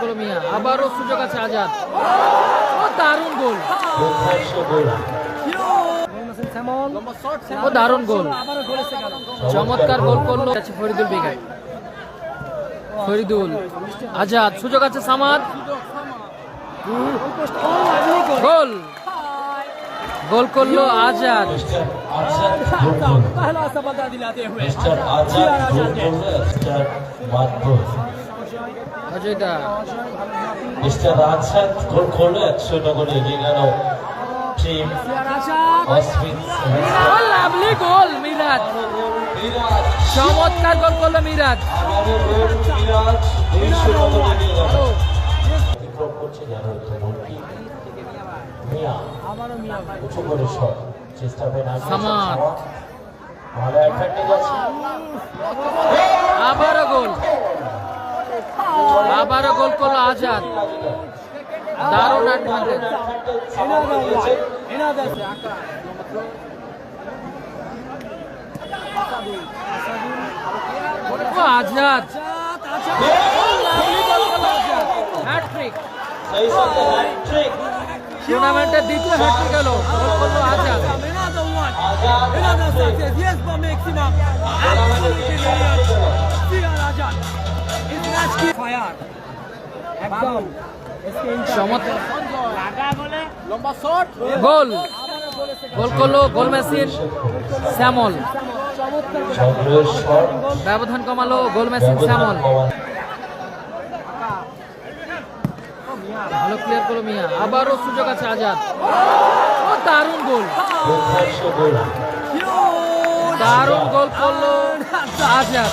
করো মিয়া। আবারও সুযোগ আছে আজাদ। ও দারুণ গোল। ও দারুণ গোল। চমৎকার গোল করল ফরিদুল বেগাই ফরিদুল, আজাদ, সুযোগ আছে সামাদ। গোল। গোল করল আজাদ। আজাদ মিস্টার আজাদ গোল করল একশো নগরে এগিয়ে গেল। টিম অসমিত লাভলি গোল মিরাজ। মিরাজ। চমৎকার গোল করল মিরাজ। আবারও গোল মিরাজ দুইশো নগরে এগিয়ে গেল। অতিক্রম করছে জানো গোলটি মিয়া। উঁচু করে শট। চেষ্টা করে না ভালো অ্যাডভান্টেজ আছে আবারও গোল। আবারও গোল করল আজাদ দারুণ আজাদ আজাদ টুর্নামেন্টের দ্বিতীয় hat trick Azad Another. Azad success. Yes, Rajan. একদম। গোল। গোল করল গোল মেসির শ্যামল। ব্যবধান কমালো গোল মেসির শ্যামল। ভালো ক্লিয়ার করল মিয়া। আবারও সুযোগ আছে আজাদ। ও দারুণ গোল। দারুণ গোল করল আজাদ।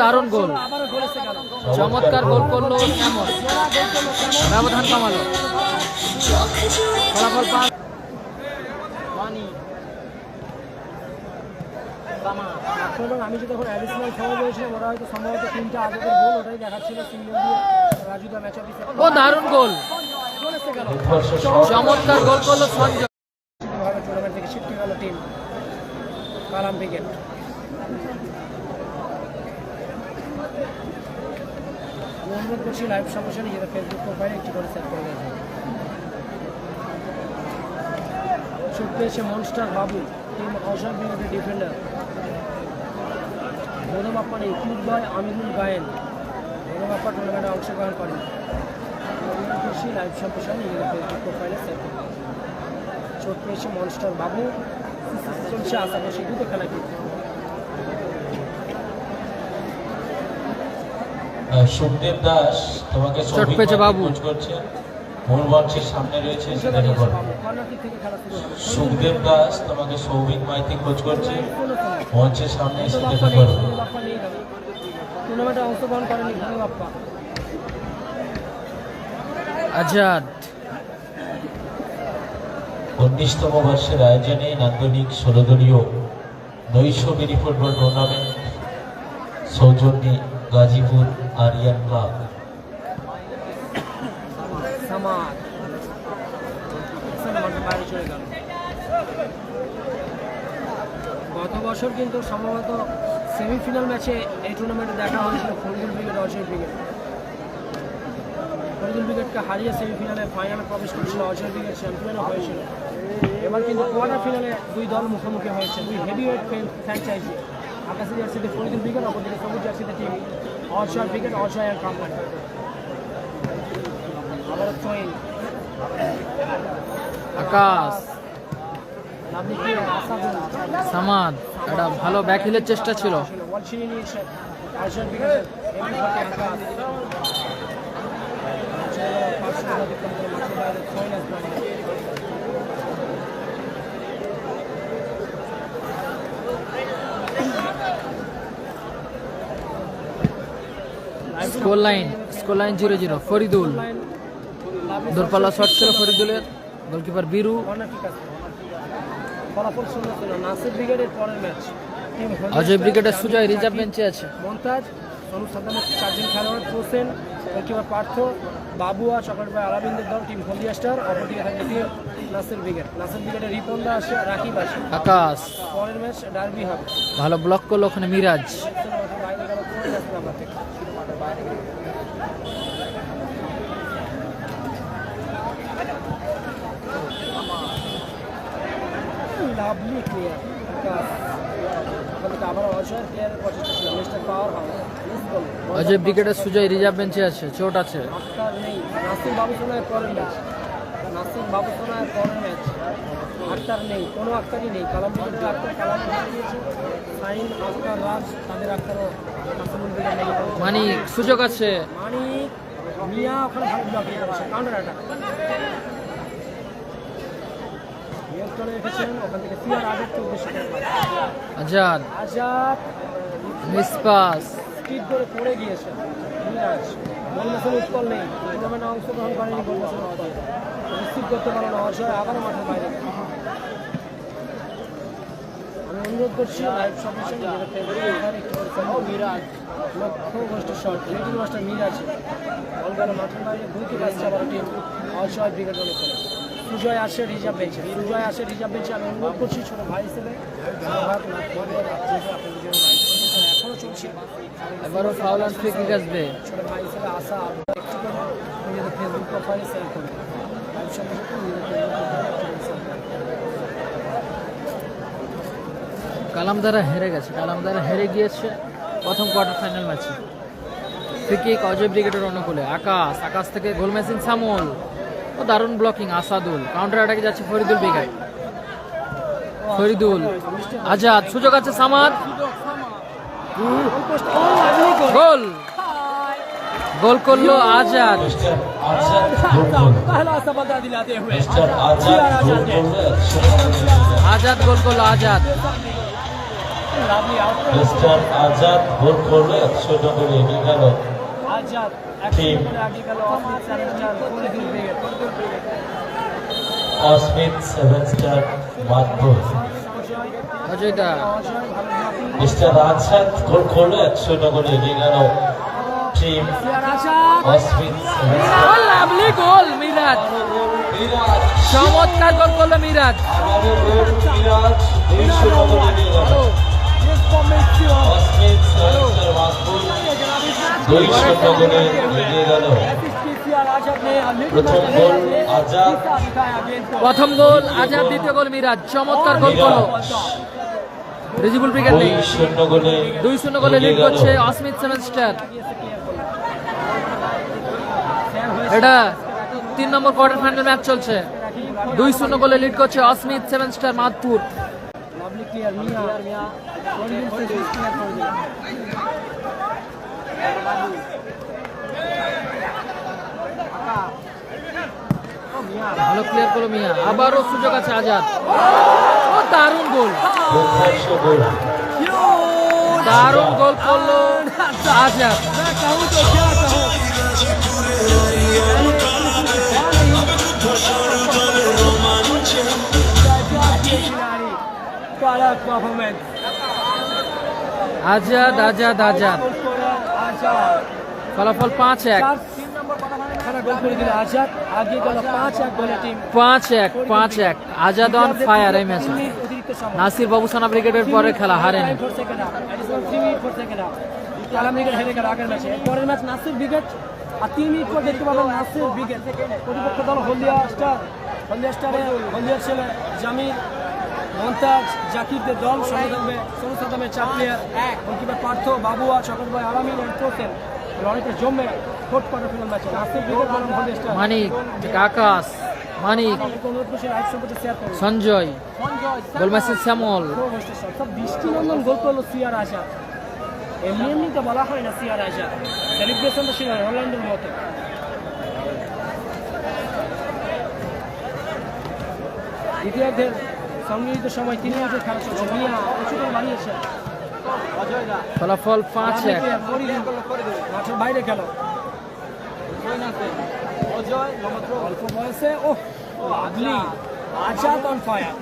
দারুণ গোল। চমৎকার গোল করল শ্যামল। ব্যবধান কমালো। ফলাফল পাঁচ আমি যে তখন অ্যাডিশনাল সময় বলেছিলাম ওরা হয়তো সম্ভবত তিনটা আগের গোল ওটাই দেখাচ্ছিল সিঙ্গেল দিয়ে রাজুদা ম্যাচ অফিসে ও দারুণ গোল। চমৎকার গোল করল সঞ্জয়। টুর্নামেন্ট থেকে ছিটকে গেল টিম কালাম ক্রিকেট করছি লাইভ সমস্যা নিজেদের ফেসবুক প্রোফাইলে একটি করে সেট করে দেবেন চোখ পেয়েছে মনস্টার বাবু টিম অসম বিরোধী ডিফেন্ডার গৌরবাপ্পা নেই কুট বয় আমিনুল গায়েন। গৌরবাপ্পা টুর্নামেন্টে অংশগ্রহণ করেন। অনুরোধ লাইভ সম্প্রসারণ নিজেদের ফেসবুক প্রোফাইলে সেট করে দেবেন চোট পেয়েছে মনস্টার বাবু চলছে আশাপাশি দুটো খেলা কিন্তু সুখদেব দাস তোমাকে চোট পেয়েছে করছে। মূল মঞ্চের সামনে রয়েছে হবে সুখদেব দাস তোমাকে সৌভিক মাইতি কোচ করছে। মঞ্চের সামনে এসে দেখা করো। টুর্নামেন্টে অংশগ্রহণ করেনি বাপ্পা। আজাদ। উনিশতম বর্ষের আয়োজনে নান্দনিক ষোলো দলীয় নৈশ মিনি ফুটবল টুর্নামেন্ট সৌজন্যে গাজীপুর, আরিয়ান ক্লাব গত বছর কিন্তু সম্ভবত সেমিফাইনাল ম্যাচে এই টুর্নামেন্টে দেখা হয়েছিল ফরিদুল ব্রিগেড অজয় ব্রিগেড ফরিদুল ব্রিগেডকে হারিয়ে সেমিফাইনালে ফাইনালে প্রবেশ করেছিল অজয় ব্রিগেড চ্যাম্পিয়নও হয়েছিল। এবার কিন্তু কোয়ার্টার ফিনালে দুই দল মুখোমুখি হয়েছে, দুই হেভিওয়েট ফ্র্যাঞ্চাইজি আকাশি জার্সিতে ফরিদুল ব্রিগেড অপরদিকে সবুজ জার্সিতে team brigade Ajay and company আবার থ্রোইং আকাশ। সামাদ একটা ভালো ব্যাক হিলের চেষ্টা ছিল। আকাশ চলে গেল পাঁচশো টাকা অতিক্রম করে মাঠের বাইরে থ্রোইং আসবে score line score line zero zero Faridul. দূরপাল্লা shot ছিল ফরিদুলের গোলকিপার বিরু। ফলাফল শূন্য ছিল নাসির ব্রিগেডের পরের ম্যাচ অজয় ব্রিগেডের সুজয় রিজার্ভ বেঞ্চে আছে। মমতাজ সনু সাদ্দামের চারজন খেলোয়াড় হোসেন গোলকিপার পার্থ বাবুয়া চকরবাই আলাবিন্দের দল টিম হলদিয়া স্টার অপরদিকে থাকে টিম নাসির ব্রিগেড। নাসির ব্রিগেডের রিপন্দা আসে রাকিব আসে আকাশ। পরের ম্যাচ ডার্বি হবে। ভালো ব্লক করল ওখানে মিরাজ। লাভলি বল অজয় ব্রিগেডের সুজয় রিজার্ভ বেঞ্চে আছে, চোট আছে। নাসিম বাবু সোনায় পরের ম্যাচ। নাসিম বাবু সোনায় পরের ম্যাচ। আক্তার নেই কোনো আক্তারই নেই। কালাম ব্রিগেডের আক্তার কালাম সাইন আক্তার রাজ তাদের আক্তারও মানিক সুযোগ আছে? মানিক মিয়া ওখানে ভালো ব্লকিং করেছে counter attack Azad. Azad mispass speed করে পড়ে গিয়েছে মিরাজ গোলমাসের উৎপল নেই। টুর্নামেন্টে অংশগ্রহণ করেনি রিসিভ করতে পারল না অজয় আবারও মাঠের বাইরে। অনুরোধ করছি লাইভ সবমিশন যেটা ফেব্রুয়ারি মিরাজ লক্ষ্য গোষ্ঠী shot little master Miraj ball গেল মাঠের বাইরে দুইটি বাচ্চা আবার টিম ব্রিগেড করে সুজয় আসে রিজার্ভ বেঞ্চে সুজয় আসে রিজার্ভ বেঞ্চে আমি অনুরোধ করছি ছোট ভাই হিসেবে এখনও চলছে। এবারও ফাউল ফ্রি আসবে ছোট ভাই হিসেবে আসা নিজেদের ফেসবুক প্রোফাইলে শেয়ার সঙ্গে সাথে নিজেদের ফেসবুক প্রোফাইলে শেয়ার করুন কালামদারা হেরে গেছে। কালামদারা হেরে গিয়েছে প্রথম কোয়ার্টার ফাইনাল ম্যাচে ফ্রিকিক, অজয় ব্রিগেডের অনুকূলে। আকাশ আকাশ থেকে গোল মেসিন সামল। ও দারুণ ব্লকিং আসাদুল। কাউন্টার অ্যাটাকে যাচ্ছে ফরিদুল ব্রিগেড। ফরিদুল, আজাদ, সুযোগ আছে সামাদ। গোল। গোল করল আজাদ। আজাদ গোল করল আজাদ। মিস্টার আজাদ গোল করলে একশো করে এগিয়ে গেল। অস্মিত সেভেন স্টার মাধ্যম মিস্টার আজাদ গোল করলে একশো করে এগিয়ে গেল। Team Asmit lovely goal Miraj. চমৎকার গোল করল মিরাজ। মিরাজ প্রথম গোল আজাদ প্রথম দ্বিতীয় গোল মিরাজ। চমৎকার গোল করল। রিজিবুল ব্রিগেড দুই শূন্য গোলে লিড করছে অস্মিত সেমেস্টার এটা তিন নম্বর কোয়ার্টার ফাইনাল ম্যাচ চলছে। দুই শূন্য গোলে লিড করছে Asmit seven star Madhpur clear Mia Mia করে ভালো ক্লিয়ার করল মিয়া। আবারও সুযোগ আছে আজাদ। ও দারুণ গোল। দারুণ গোল করল আজাদ। performance. আজাদ আজাদ আজাদ ফলাফল পাঁচ এক। পাঁচ এক পাঁচ এক আজাদ অন ফায়ার এই ম্যাচ নাসির বাবু সোনা ব্রিগেডের পরে খেলা হারেনি। পরের ম্যাচ আর প্রতিপক্ষ দল হলদিয়া স্টার হলদিয়া স্টারে হলদিয়া ছেলে মন্তাজ জাকিরদের দল সঙ্গে থাকবে সোনু সাদামের চার প্লেয়ার গোলকিপার পার্থ বাবুয়া চকরবাই আলামিন এন্ড তোসেন অনেকটা জমে ম্যাচে হলদিয়া মানিক আকাশ মানিক সঞ্জয় গোল মেসেজ শ্যামল। সব দৃষ্টিনন্দন গোল করল সিয়ার আজাদ। এমনি এমনি তো বলা হয় না সিয়ার আজাদ। সেলিব্রেশনটা ছিল রোনাল্ডোর মতো। দ্বিতীয়ার্ধের সংগৃহীত সময় তিন মিনিটের খেলা চলছে মিয়া প্রচুর বানিয়েছে ফলাফল পাঁচ এক। মাঠের বাইরে গেল অল্প বয়সে ও লাগলি আজাদ অন ফায়ার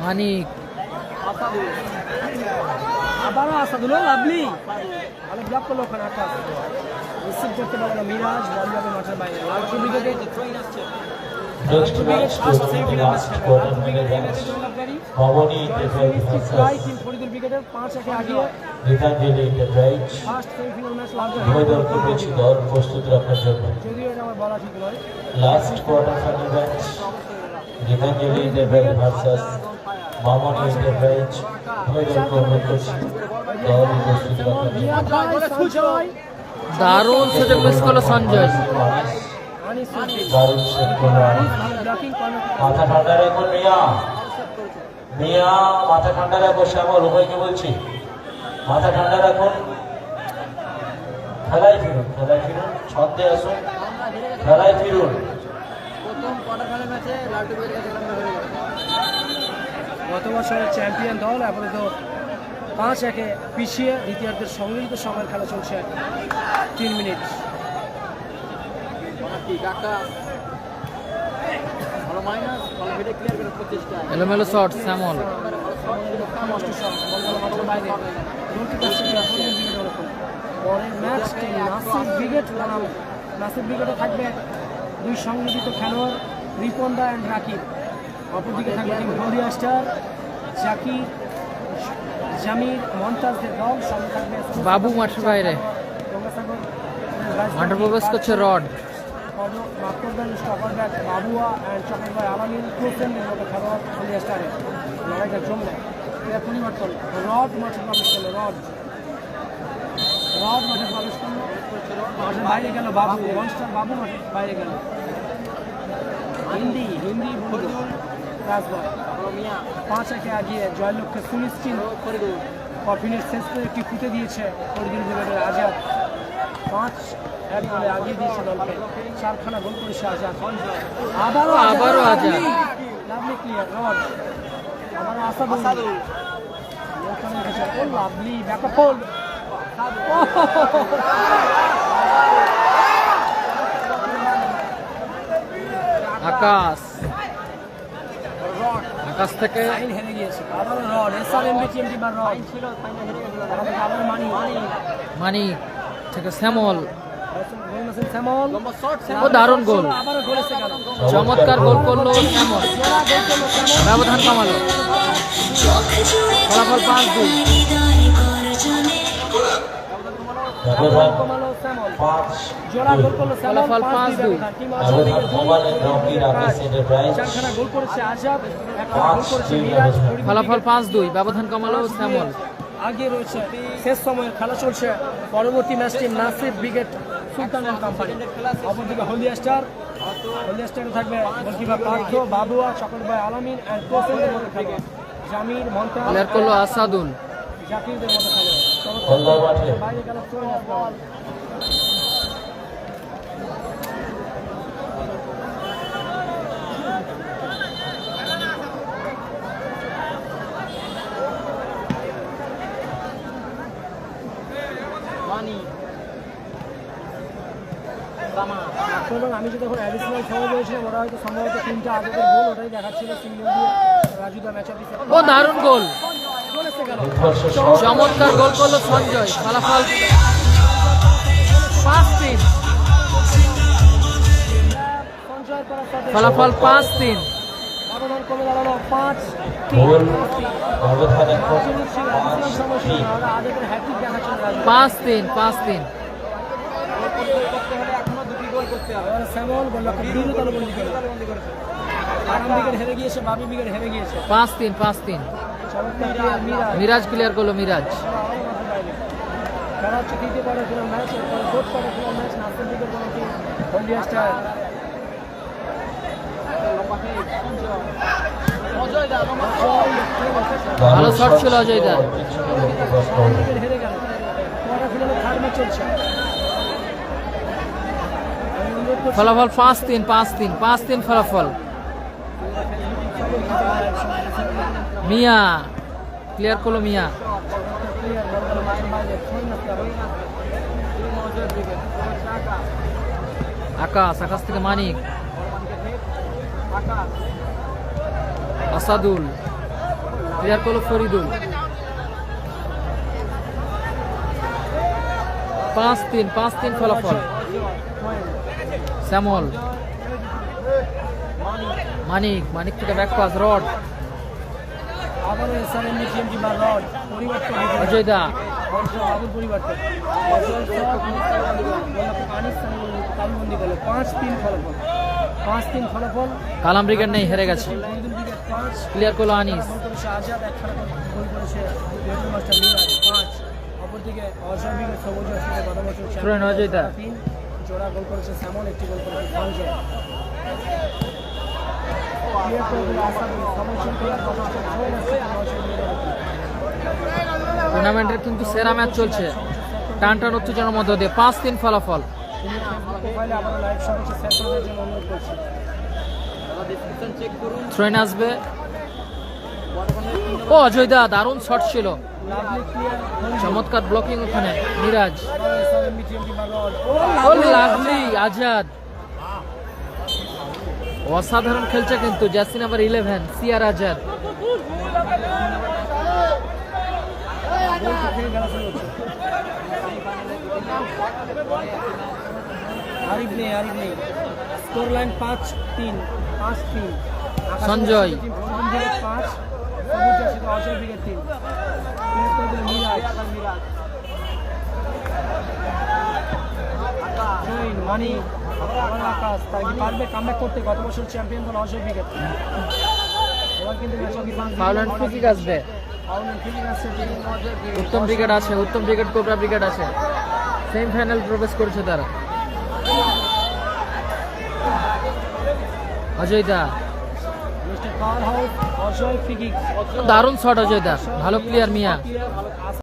মানিক। আবারও আসাদুল লাভলি ভালো ব্লক করল ওখানে একটা রিসিভ করতে পারল না মিরাজ বল যাবে মাঠের বাইরে। লালটু উইকেটে next match to last quarter final match Gitanjali enterprise versus Mamoni enterprise অনুরোধ করছি দল সঞ্জয়। দারুণ সুযোগ মিস করল সঞ্জয়। দারুণ সেট করল মাথা ঠান্ডা রাখুন মিয়া। মিয়া মাথা ঠান্ডা রাখো শ্যামল উভয়কে বলছি? মাথা ঠান্ডা রাখুন খেলায় ফিরুন খেলায় ফিরুন ছন্দে আসুন। খেলায় ফিরুন। গত বছরের চ্যাম্পিয়ন দল আপাতত পাঁচ একে পিছিয়ে দ্বিতীয়ার্ধের সংগঠিত সময়ের খেলা চলছে তিন মিনিট। এলোমেলো শট শ্যামল। পরের ম্যাচটি নাসির ব্রিগেড বনাম নাসির ব্রিগেডে থাকবে দুই সংগঠিত খেলোয়াড় রিপন্দা অ্যান্ড রাকিব। অপরদিকে থাকবে টিম হলদিয়া স্টার জাকির জামির মন্তাজদের দল সঙ্গে থাকবে বাবু মাঠের বাইরে। গঙ্গাসাগর মাঠে প্রবেশ করছে rod. Stopper back Babua and চকর ভাই আলামিন ক্লোসেনদের মতো খেলোয়াড় হলদিয়া স্টারে। লড়াইটা জমবে এরা পরিবর্তন। রড মাঠে প্রবেশ করল রড। রড মাঠে প্রবেশ করল। মাঠের বাইরে গেল বাবু বাবু মাঠের বাইরে গেল। হিন্দি হিন্দি পাঁচ একে আগিয়ে জয়লক্ষ্যে সুনিশ্চিত কফিনের শেষ করে একটি ফুটে দিয়েছে ফরিদুল আজাদ। পাঁচ এক গোলে আগিয়ে দিয়েছে দলকে। চারখানা গোল করেছে আজাদ। আবারও আবারও আজাদ। Lovely clear rod. আবারও আসাদুল। ওখানে রেখেছে ও লাভলি ব্যাকআপ আকাশ। গেল থেকে মানি থেকে শ্যামল। দারুণ গোল। চমৎকার গোল করল শ্যামল। ব্যবধান কমালো। ফলাফল পাঁচ দুই। ব্যবধান পাঁচ ফলাফল পাঁচ দুই। ব্যবধান কমালেন রকির আকাশ এন্টারপ্রাইজ চারখানা গোল করেছে আজাদ একটা পাঁচ গোল করেছে দুই ফলাফল পাঁচ দুই। ব্যবধান কমালো শ্যামল আগে রয়েছে। শেষ সময়ের খেলা চলছে। পরবর্তী ম্যাচটি নাসির ব্রিগেড সুলতান কোম্পানি অপরদিকে হলদিয়া স্টার। হলদিয়া স্টারে থাকবে গোলকিপার পার্থ বাবুয়া চকর ভাই আলামিন অ্যান্ড জামির মন্তা করল আসাদুল জাকিরদের মতো এবং আমি যদি এখন অ্যাডিশনাল সময় বলেছিলাম ওরা হয়তো সম্ভবত তিনটা আগের গোল ওটাই দেখাচ্ছিল সিঙ্গেল দিয়ে। রাজু দা ম্যাচ অফিসে ও দারুণ গোল। চমৎকার গোল করল সঞ্জয় ফলাফল পাঁচ তিন। ফলাফল পাঁচ তিন। পাঁচ তিন পাঁচ তিন। পাঁচ তিন পাঁচ তিন। মিরাজ ক্লিয়ার করল, মিরাজ ভালো শট ছিল অজয় দা। ফলাফল পাঁচ তিন পাঁচ তিন পাঁচ তিন ফলাফল মিয়া ক্লিয়ার করল মিয়া। আকাশ আকাশ থেকে মানিক। আসাদুল ক্লিয়ার করল ফরিদুল। পাঁচ তিন পাঁচ তিন ফলাফল। শ্যামল। মানিক মানিক থেকে ব্যাক রড। আবারও এসআর এমনি টিএমটি বা রড পরিবর্তন। অজয় দা। পরিবর্তন। তালবন্দি করল পাঁচ তিন ফলাফল। পাঁচ তিন ফলাফল। কালাম ব্রিগেড নেই হেরে গেছে। ক্লিয়ার করল আনিস। আজাদ এক গোল করেছে পাঁচ। অপরদিকে অজয় ব্রিগেড সবুজ গত বছর। তিন। জোড়া গোল করেছে স্যামন একটি গোল করেছে টুর্নামেন্টের কিন্তু সেরা ম্যাচ চলছে। টান টান উত্তেজনার মধ্য দিয়ে। পাঁচ তিন ফলাফল। থ্রোয়েন আসবে। ও, অজয় দা, দারুণ শট ছিল। চমৎকার ব্লকিং ওখানে। মিরাজ। আজাদ। অসাধারণ খেলছে কিন্তু জাসি number eleven CR Azad. Arif নেই আরিফ নেই। স্কোর লাইন পাঁচ তিন পাঁচ তিন। সঞ্জয়। পাঁচ অজয় তিন মানি আকাশ তার কি পারবে কামব্যাক করতে? গত বছর চ্যাম্পিয়ন অজয় এবার কিন্তু আসবে? উত্তম ব্রিগেড আছে উত্তম ব্রিগেড কোবরা ব্রিগেড আছে। সেমিফাইনাল প্রবেশ করেছে তারা। অজয় দা দারুণ শট অজয় দা ভালো প্লেয়ার মিয়া